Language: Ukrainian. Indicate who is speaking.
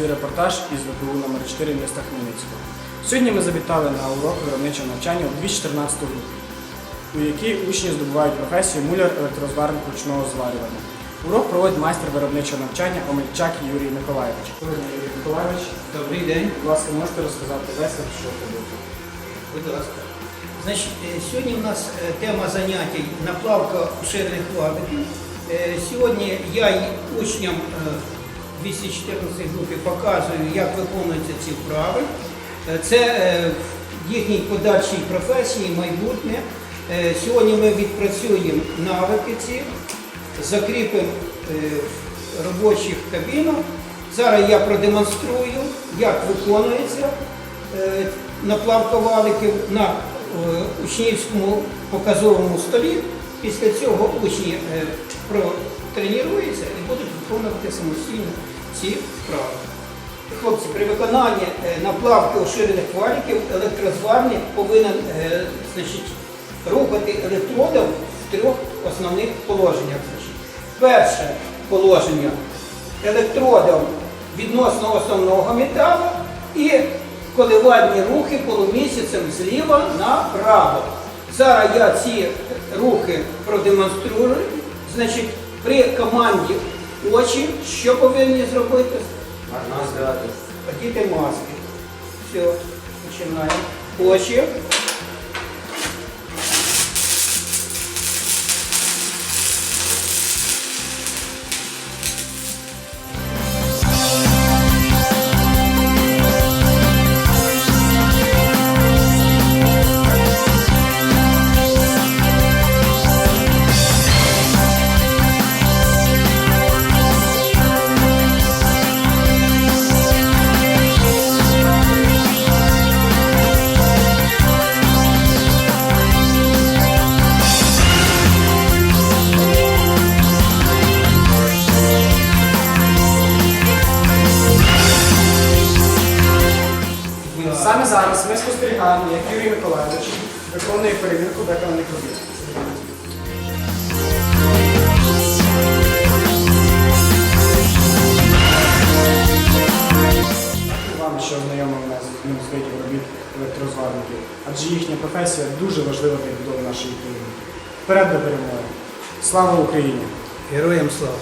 Speaker 1: репортаж із ВПУ номер 4 міста Хмельницького. Сьогодні ми завітали на урок виробничого навчання у 2014 групу, у якій учні здобувають професію муляр електрозварник ручного зварювання. Урок проводить майстер виробничого навчання Омельчак Юрій Миколаєвич. Добрий день, Юрій Миколаєвич.
Speaker 2: Добрий день,
Speaker 1: Будь ласка, можете розказати весь, що це буде?
Speaker 2: будь ласка. Значить, е, сьогодні у нас е, тема заняття наплавка уширених вабиків. Е, Сьогодні я учням е, 214 групі показую, як виконуються ці вправи. Е, Це е, в їхній подальшій професії, майбутнє. Е, Сьогодні ми відпрацюємо навики ці, закріпимо е, в робочих кабінах. Зараз я продемонструю, як виконується е, наплавка валиків на е, учнівському показовому столі. Після цього учні е, протренуються і будуть виконувати самостійно ці вправи. Хлопці, при виконанні е, наплавки оширених валиків електрозварник повинен е, значить, рухати електродом в трьох основних положеннях. Перше положення електродом відносно основного металу і коливальні рухи полумісяцем зліва направо. Зараз я ці рухи продемонструю. Значить, при команді очі, що повинні зробити? Одіти маски. Все, починаємо. Очі.
Speaker 1: Саме зараз ми спостерігаємо, як Юрій Миколаєвич виконує перевірку виконаних робіт. Вам, що знайомив нас з одним з видів робіт електрозварників, адже їхня професія дуже важлива для відбудови нашої країни. Вперед до перемоги! Слава Україні!
Speaker 2: Героям слава!